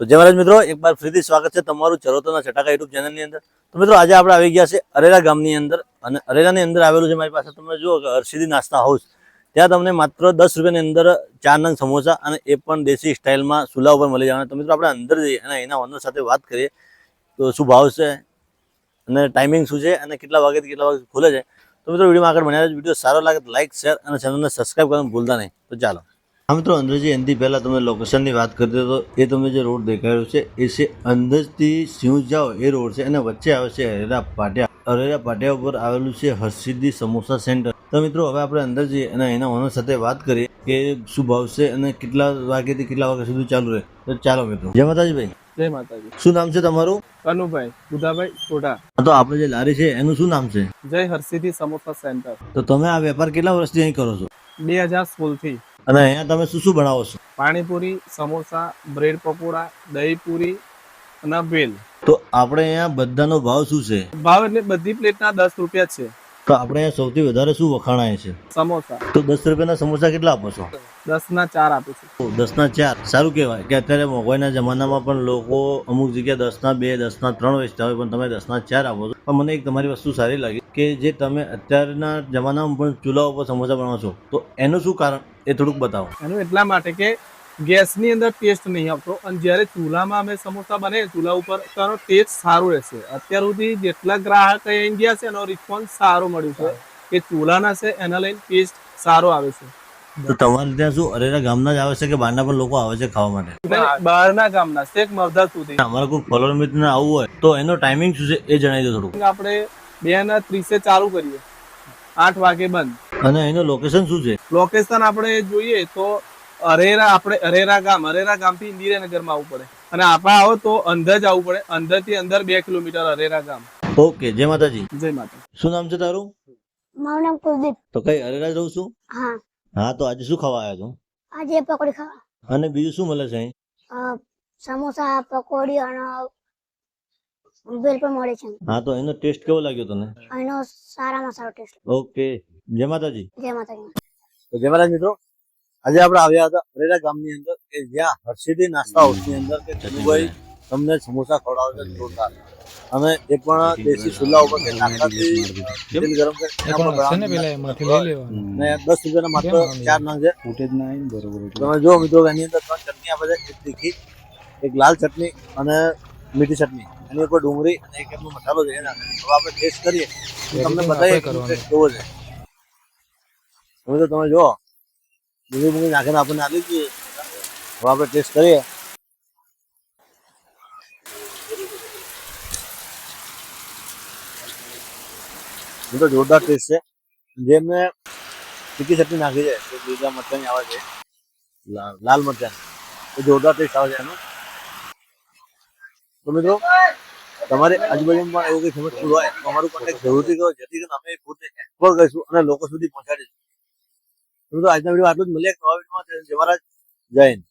તો જય મહારાજ મિત્રો, એક વાર ફરીથી સ્વાગત છે તમારું ચરોતરના છટાકા યુટ્યુબ ચેનલની અંદર. તો મિત્રો, આજે આપણે આવી ગયા છે અરેરા ગામની અંદર અને અરેરાની અંદર આવેલું છે મારી પાસે તમે જુઓ કે હરસિદ્ધિ નાસ્તા હાઉસ. ત્યાં તમને માત્ર દસ રૂપિયાની અંદર ચાર નંગ સમોસા અને એ પણ દેશી સ્ટાઇલમાં ચૂલા ઉપર મળી જવાના. તો મિત્રો, આપણે અંદર જઈએ અને એના ઓનર સાથે વાત કરીએ તો શું ભાવ છે અને ટાઈમિંગ શું છે અને કેટલા વાગ્યાથી કેટલા વાગે ખુલે છે. તો મિત્રો, વિડીયોમાં આગળ બનાવ્યા વીડિયો સારો લાગે તો લાઇક શેર અને ચેનલને સબસ્ક્રાઈબ કરવાનું ભૂલતા નહીં. તો ચાલો. હા મિત્રો અંદરજી એનથી પહેલાં તમે લોકેશનની વાત કરતી તો એ તમે જે રોડ દેખાડ્યો છે એ છે અંદરથી સિંહ જાઓ એ રોડ છે અને વચ્ચે આવે છે હરેરા પાટિયા. હરેરા પાટિયા ઉપર આવેલું છે હરસિદ્ધિ સમોસા સેન્ટર તો મિત્રો હવે આપણે અંદર જઈએ અને એના ઓનર સાથે વાત કરીએ કે શું ભાવ છે અને કેટલા વાગ્યાથી કેટલા વાગ્યા સુધી ચાલુ રહે. તો ચાલો મિત્રો. જય માતાજી ભાઈ જય માતાજી. શું નામ છે તમારું? કનુભાઈ બુધાભાઈ કોટા તો આપણે જે લારી છે એનું શું નામ છે? જય હરસિદ્ધિ સમોસા સેન્ટર તો તમે આ વેપાર કેટલા વર્ષથી અહીં કરો છો? બે હજાર સોળથી. અને અહીંયા તમે શું શું બનાવો છો? પાણીપુરી સમોસા બ્રેડ પકોડા દહીં પૂરી અને ભેલ. તો આપણે અહીંયા બધાનો ભાવ શું છે? ભાવ એટલે બધી પ્લેટના દસ રૂપિયા છે. તો આપણે સૌથી વધારે શું વખાણાય છે? સમોસા. તો દસ રૂપિયાના સમોસા કેટલા આપો છો? દસ ના ચાર આપે છે. દસ દસના ચાર. સારું કહેવાય કે અત્યારે મોંઘવારીના જમાનામાં પણ લોકો અમુક જગ્યાએ દસના બે દસના ત્રણ વેચતા હોય પણ તમે દસના ચાર આપો છો. પણ મને એક તમારી વસ્તુ સારી લાગી કે જે તમે અત્યારના જમાનામાં પણ ચૂલા ઉપર સમોસા બનાવો છો તો એનું શું કારણ? એ થોડુંક બતાવો. એનું એટલા માટે કે ગેસની અંદર ટેસ્ટ નહીં આવતો. અને જ્યારે ચૂલામાં અમે સમોસા બને ચૂલા ઉપર તો ટેસ્ટ સારો રહેશે. અત્યાર સુધી જેટલા ગ્રાહક અહીં ગયા છે એનો રિસ્પોન્સ સારો મળ્યો છે કે ચૂલાના છે એના લઈને ટેસ્ટ સારો આવે છે. તો તમારે ત્યાં શું અરેરા ગામના જ આવે છે કે બહારના પણ લોકો આવે છે ખાવા માટે? બહારના ગામના શેખ મરધા સુધી. અમારે કોઈ ફોલોર મિત્ર આવવું હોય તો એનો ટાઈમિંગ શું છે એ જણાવી દો થોડું આપણે બે ના ત્રીસે ચાલુ કરીએ. આઠ વાગે બંધ. અને એનું લોકેશન શું છે? લોકેશન આપણે જોઈએ તો અરેરા આપણે અરેરા ગામ અરેરા ગામથી ઇન્દિરાનગરમાં આવવું પડે. અને આપણે આવો તો અંદર જ આવવું પડે અંદરથી અંદર બે કિલોમીટર અરેરા ગામ. ઓકે જય માતાજી. જય માતા શું નામ છે તારું? મારું નામ કુલદીપ. તો કઈ અરેરા રહું છું? હા. હા તો આજે શું ખાવા આવ્યા છું? આજે પકોડી ખાવા. અને બીજું શું મળે છે અહીં? સમોસા પકોડી અને બેલ પણ મળે છે. હા તો એનો ટેસ્ટ કેવો લાગ્યો તને? એનો સારામાં સારો ટેસ્ટ. ઓકે જય માતાજી. જય માતાજી. તો જય માતાજી મિત્રો. આજે આપણે આવ્યા હતા અરેરા ગામની અંદર કે જ્યાં હર્ષિદી નાસ્તા હાઉસની અંદર કે જનુભાઈ તમને સમોસા ખવડાવે છે જોરદાર અને એ પણ દેશી ચૂલા ઉપર કે નાસ્તાથી તેલ ગરમ કરી એના પર બનાવવાનું. ને દસ રૂપિયાના માત્ર ચાર નંગ છે તમે જો મિત્રો એની અંદર ત્રણ ચટણી આપે છે એક તીખી એક લાલ ચટણી અને મીઠી ચટણી. એની ઉપર ડુંગળી અને એક એમનો મસાલો છે એના હવે આપણે ટેસ્ટ કરીએ. તમને બતાવીએ કેવો છે. હવે તો તમે જો ડુંગળી બુંગળી નાખીને આપણને આપી દઈએ. હવે આપણે ટેસ્ટ કરીએ. એ તો જોરદાર ટેસ્ટ છે. જે મેં ટીકી ચટણી નાખી છે, તો બીજા મરચાની આવે છે. લાલ મરચાં. એ જોરદાર ટેસ્ટ આવે છે એનો. તો મિત્રો, તમારે આજુબાજુમાં એવું કંઈ ફેમસ ફૂડ હોય, તો અમારું કોન્ટેક્ટ જરૂરથી કરો. જેથી કરીને અમે પોતે એક્સપ્લોર કરીશું અને લોકો સુધી પહોંચાડીશું. તો આજના વીડિયો આટલું જ. મળીએ નવા વિડીયોમાં. જય મહારાજ. જય હિન્દ.